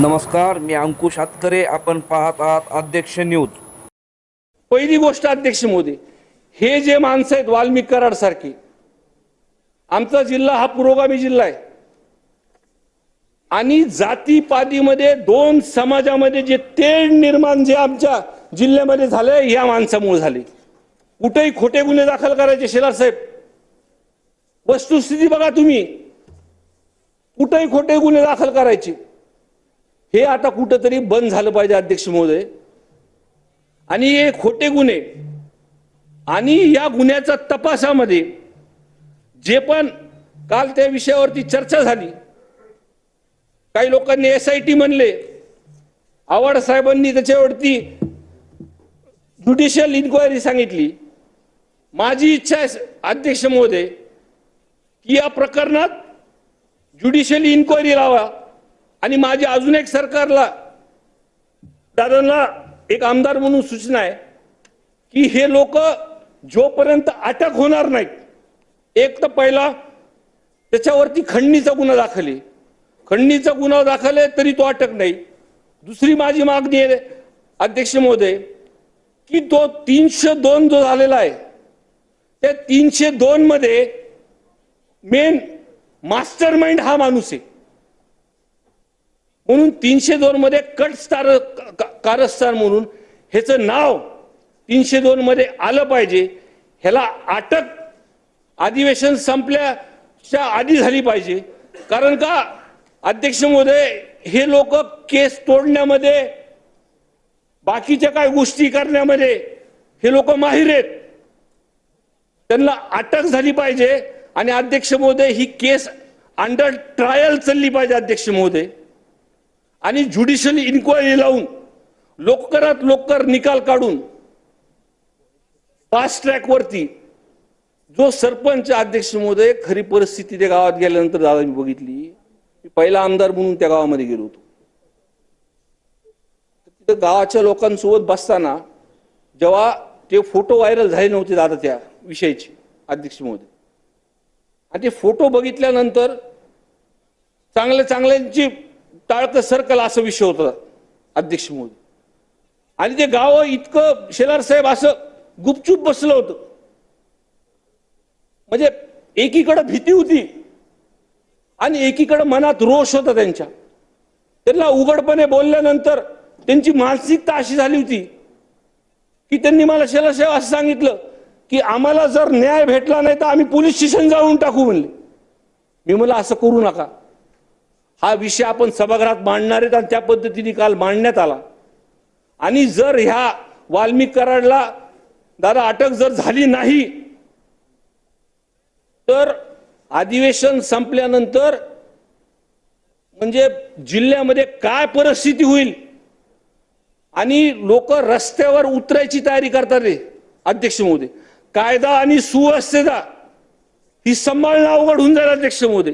नमस्कार मी अंकुश हातकरे आपण पाहत आहात अध्यक्ष न्यूज. पहिली गोष्ट अध्यक्ष मोदी हे जे माणसं आहेत वाल्मिक कराड सारखी आमचा जिल्हा हा पुरोगामी जिल्हा आहे. आणि जातीपातीमध्ये दोन समाजामध्ये जे तेढ निर्माण जे आमच्या जिल्ह्यामध्ये झाले या माणसामुळे झाले. कुठेही खोटे गुन्हे दाखल करायचे शेलार साहेब. वस्तुस्थिती बघा तुम्ही. कुठेही खोटे गुन्हे दाखल करायचे. हे आता कुठंतरी बंद झालं पाहिजे अध्यक्ष महोदय. आणि हे खोटे गुन्हे आणि या गुन्ह्याच्या तपासामध्ये जे पण काल त्या विषयावरती चर्चा झाली काही लोकांनी एस आय टी म्हणले आव्हाड साहेबांनी त्याच्यावरती ज्युडिशियल इन्क्वायरी सांगितली. माझी इच्छा आहे अध्यक्ष महोदय की या प्रकरणात ज्युडिशियल इन्क्वायरी लावा. आणि माझी अजून एक सरकारला दादांना एक आमदार म्हणून सूचना आहे की हे लोक जोपर्यंत अटक होणार नाहीत एक तर पहिला त्याच्यावरती खंडणीचा गुन्हा दाखल आहे. खंडणीचा गुन्हा दाखल आहे तरी तो अटक नाही. दुसरी माझी मागणी आहे अध्यक्ष महोदय की तो तीनशे दोन जो झालेला आहे त्या तीनशे दोन मध्ये मेन मास्टर माइंड हा माणूस आहे. म्हणून तीनशे दोनमध्ये कटस्तार कट स्टार कारस्थान म्हणून ह्याचं नाव तीनशे दोनमध्ये आलं पाहिजे. ह्याला अटक अधिवेशन संपल्याच्या आधी झाली पाहिजे. कारण का? अध्यक्ष महोदय हे लोक केस तोडण्यामध्ये बाकीच्या काय गोष्टी करण्यामध्ये हे लोक माहीर आहेत. त्यांना अटक झाली पाहिजे आणि अध्यक्ष महोदय ही केस अंडर ट्रायल चालली पाहिजे अध्यक्ष महोदय. आणि ज्युडिशियल इन्क्वायरी लावून लोकरात लोकर निकाल काढून फास्ट ट्रॅकवरती जो सरपंच अध्यक्ष महोदय खरी परिस्थिती त्या गावात गेल्यानंतर दादा मी बघितली. मी पहिला आमदार म्हणून त्या गावामध्ये गेलो होतो. तिथं गावाच्या लोकांसोबत बसताना जेव्हा ते फोटो व्हायरल झाले नव्हते दादा त्या विषयीचे अध्यक्ष महोदय. आणि ते फोटो बघितल्यानंतर चांगल्या चांगल्यांची टाळकं सर्कल असा विषय होता अध्यक्ष मोदी आणि ते गाव इतकं शेलार साहेब असं गुपचूप बसलं होतं. म्हणजे एकीकडं भीती होती आणि एकीकडं मनात रोष होता त्यांच्या. त्यांना उघडपणे बोलल्यानंतर त्यांची मानसिकता अशी झाली होती की त्यांनी मला शेलार साहेब असं सांगितलं की आम्हाला जर न्याय भेटला नाही तर आम्ही पोलीस स्टेशन जाऊन टाकू म्हणले. मी मला असं करू नका. हा विषय आपण सभागृहात मांडणार आहेत आणि त्या पद्धतीने काल मांडण्यात आला. आणि जर ह्या वाल्मिक कराडला दादा अटक जर झाली नाही तर अधिवेशन संपल्यानंतर म्हणजे जिल्ह्यामध्ये काय परिस्थिती होईल? आणि लोक रस्त्यावर उतरायची तयारी करतात रे अध्यक्ष मोदी कायदा आणि सुव्यवस्थेचा ही सांभाळणं अवघड होऊन जाईल अध्यक्ष मोदी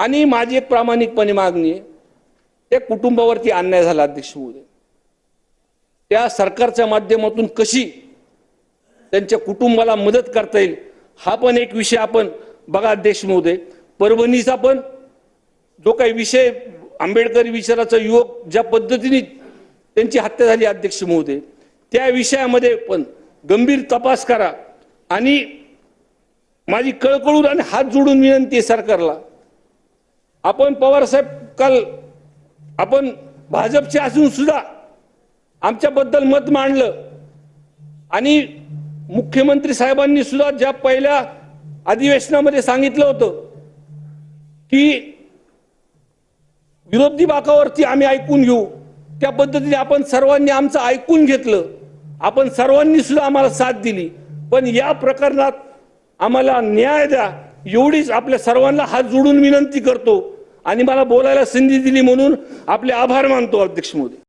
आणि माझी एक प्रामाणिकपणे मागणी आहे त्या कुटुंबावरती अन्याय झाला अध्यक्ष महोदय. त्या सरकारच्या माध्यमातून कशी त्यांच्या कुटुंबाला मदत करता येईल हा पण एक विषय आपण बघा अध्यक्ष महोदय. परभणीचा पण जो काही विषय आंबेडकरी विचाराचा युवक ज्या पद्धतीने त्यांची हत्या झाली अध्यक्ष महोदय त्या विषयामध्ये पण गंभीर तपास करा आणि माझी कळकळून आणि हात जोडून विनंती आहे सरकारला आपण पवारसाहेब काल आपण भाजपचे असून सुद्धा आमच्याबद्दल मत मांडलं. आणि मुख्यमंत्री साहेबांनी सुद्धा ज्या पहिल्या अधिवेशनामध्ये सांगितलं होतं की विरोधी बाकावरती आम्ही ऐकून घेऊ त्या पद्धतीने आपण सर्वांनी आमचं ऐकून घेतलं. आपण सर्वांनी सुद्धा आम्हाला साथ दिली. पण या प्रकरणात आम्हाला न्याय द्या. एवढीच आपल्या सर्वांना हात जोडून विनंती करतो. आणि मला बोलायला संधी दिली म्हणून आपले आभार मानतो अध्यक्ष मोदी